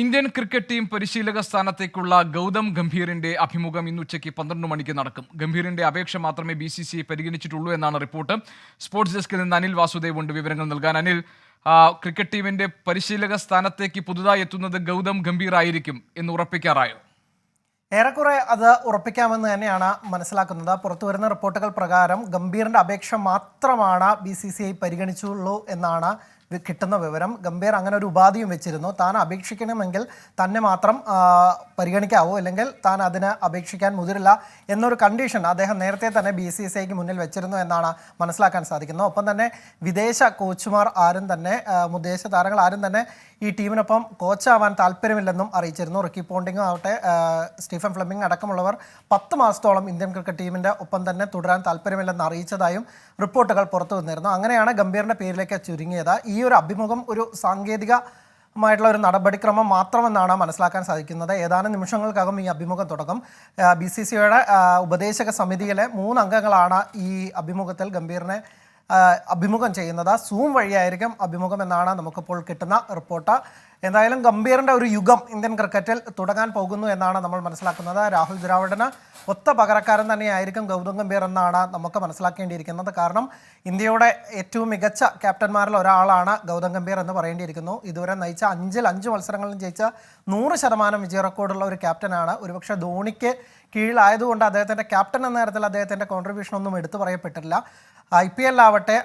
Indian cricket team പരിശീലക സ്ഥാനത്തേക്കുള്ള ഗൗതം ഗംഭീറിന്റെ അഭിമുഖം ഇന്ന് ഉച്ചയ്ക്ക് പന്ത്രണ്ട് മണിക്ക് നടക്കും. ഗംഭീറിന്റെ അപേക്ഷ മാത്രമേ ബി സി സി പരിഗണിച്ചിട്ടുള്ളൂ എന്നാണ് റിപ്പോർട്ട്. സ്പോർട്സ് ഡെസ്കിൽ നിന്ന് അനിൽ വാസുദേവ് ഉണ്ട് വിവരങ്ങൾ നൽകാൻ. അനിൽ ക്രിക്കറ്റ് ടീമിന്റെ പരിശീലക സ്ഥാനത്തേക്ക് പുതുതായി എത്തുന്നത് ഗൗതം ഗംഭീർ ആയിരിക്കും എന്ന് ഉറപ്പിക്കാറായോ? ഏറെക്കുറെ അത് ഉറപ്പിക്കാമെന്ന് തന്നെയാണ് മനസ്സിലാക്കുന്നത്. പുറത്തു വരുന്ന റിപ്പോർട്ടുകൾ പ്രകാരം ഗംഭീറിന്റെ അപേക്ഷ മാത്രമാണ് ബി സി സി ഐ പരിഗണിച്ചുള്ളൂ എന്നാണ് കിട്ടുന്ന വിവരം ഗംഭീർ അങ്ങനെ ഒരു ഉപാധിയും വെച്ചിരുന്നു. താൻ അപേക്ഷിക്കണമെങ്കിൽ തന്നെ മാത്രം പരിഗണിക്കാവോ. അല്ലെങ്കിൽ താൻ അതിന് അപേക്ഷിക്കാൻ മുതിരില്ല എന്നൊരു കണ്ടീഷൻ അദ്ദേഹം നേരത്തെ തന്നെ ബി സി സി ഐക്ക് മുന്നിൽ വെച്ചിരുന്നു എന്നാണ് മനസ്സിലാക്കാൻ സാധിക്കുന്നത്. ഒപ്പം തന്നെ വിദേശ കോച്ചുമാർ ആരും തന്നെ വിദേശ താരങ്ങൾ ആരും തന്നെ ഈ ടീമിനൊപ്പം കോച്ചാവാൻ താല്പര്യമില്ലെന്നും അറിയിച്ചിരുന്നു. റിക്കി പോണ്ടിങ്ങും ആവട്ടെ സ്റ്റീഫൻ ഫ്ലെമിംഗ് അടക്കമുള്ളവർ പത്ത് മാസത്തോളം ഇന്ത്യൻ ക്രിക്കറ്റ് ടീമിന്റെ ഒപ്പം തന്നെ തുടരാൻ താല്പര്യമില്ലെന്ന് അറിയിച്ചതായും റിപ്പോർട്ടുകൾ പുറത്തു വന്നിരുന്നു. അങ്ങനെയാണ് ഗംഭീറിന്റെ പേരിലേക്ക് ചുരുങ്ങിയത്. ഈ ഒരു അഭിമുഖം ഒരു സാങ്കേതിക മായിട്ടുള്ള ഒരു നടപടിക്രമം മാത്രമെന്നാണ് മനസ്സിലാക്കാൻ സാധിക്കുന്നത്. ഏതാനും നിമിഷങ്ങൾക്കകം ഈ അഭിമുഖം തുടക്കം. ബി സി സിയുടെ ഉപദേശക സമിതിയിലെ മൂന്ന് അംഗങ്ങളാണ് ഈ അഭിമുഖത്തിൽ ഗംഭീറിനെ അഭിമുഖം ചെയ്യുന്നത്. സൂം വഴിയായിരിക്കും അഭിമുഖം എന്നാണ് നമുക്കിപ്പോൾ കിട്ടുന്ന റിപ്പോർട്ട്. എന്തായാലും ഗംഭീറിന്റെ ഒരു യുഗം ഇന്ത്യൻ ക്രിക്കറ്റിൽ തുടങ്ങാൻ പോകുന്നു എന്നാണ് നമ്മൾ മനസ്സിലാക്കുന്നത്. രാഹുൽ ദ്രാവിഡിന് ഒത്ത പകരക്കാരൻ തന്നെയായിരിക്കും ഗൗതം ഗംഭീർ എന്നാണ് നമുക്ക് മനസ്സിലാക്കേണ്ടിയിരിക്കുന്നത്. കാരണം ഇന്ത്യയുടെ ഏറ്റവും മികച്ച ക്യാപ്റ്റന്മാരിൽ ഒരാളാണ് ഗൗതം ഗംഭീർ എന്ന് പറയേണ്ടിയിരിക്കുന്നു. ഇതുവരെ നയിച്ച അഞ്ചിൽ അഞ്ച് മത്സരങ്ങളിലും ജയിച്ച നൂറ് ശതമാനം വിജയ റെക്കോർഡുള്ള ഒരു ക്യാപ്റ്റനാണ്. ഒരുപക്ഷെ ധോണിക്ക് കീഴിലായതുകൊണ്ട് അദ്ദേഹത്തിന്റെ ക്യാപ്റ്റൻ എന്ന തരത്തിൽ അദ്ദേഹത്തിന്റെ കോൺട്രിബ്യൂഷൻ ഒന്നും എടുത്തു പറയപ്പെട്ടില്ല ഐ പി എൽ ആവട്ടെ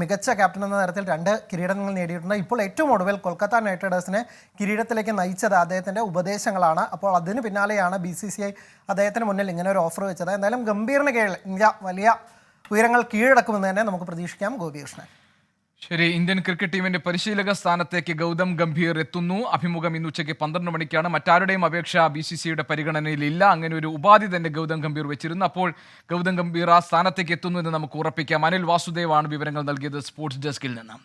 മികച്ച ക്യാപ്റ്റൻ എന്ന തരത്തിൽ രണ്ട് കിരീടങ്ങൾ നേടിയിട്ടുണ്ട്. ഇപ്പോൾ ഏറ്റവും ഒടുവിൽ കൊൽക്കത്ത നൈറ്റ് റൈഡേഴ്സിനെ കിരീടത്തിലേക്ക് നയിച്ചത് അദ്ദേഹത്തിന്റെ ഉപദേശങ്ങളാണ്. അപ്പോൾ അതിന് പിന്നാലെയാണ് ബി സി സി ഐ അദ്ദേഹത്തിന് മുന്നിൽ ഇങ്ങനെ ഒരു ഓഫർ വെച്ചത്. എന്തായാലും ഗംഭീറിന് കീഴിൽ ഇന്ത്യ വലിയ ഉയരങ്ങൾ കീഴടക്കുമെന്ന് തന്നെ നമുക്ക് പ്രതീക്ഷിക്കാം. ഗോപികൃഷ്ണൻ. ശരി ഇന്ത്യൻ ക്രിക്കറ്റ് ടീമിന്റെ പരിശീലക സ്ഥാനത്തേക്ക് ഗൗതം ഗംഭീർ എത്തുന്നു. അഭിമുഖം ഇന്ന് ഉച്ചയ്ക്ക് പന്ത്രണ്ട് മണിക്കാണ്. മറ്റാരുടെയും അപേക്ഷ ബി സി സിയുടെ പരിഗണനയിലില്ല അങ്ങനെ ഒരു ഉപാധി തന്നെ ഗൗതം ഗംഭീർ വെച്ചിരുന്നു. അപ്പോൾ ഗൗതം ഗംഭീർ ആ സ്ഥാനത്തേക്ക് എത്തുന്നു എന്ന് നമുക്ക് ഉറപ്പിക്കാം. അനിൽ വാസുദേവാണ് വിവരങ്ങൾ നൽകിയത് സ്പോർട്സ് ഡെസ്കിൽ നിന്ന്.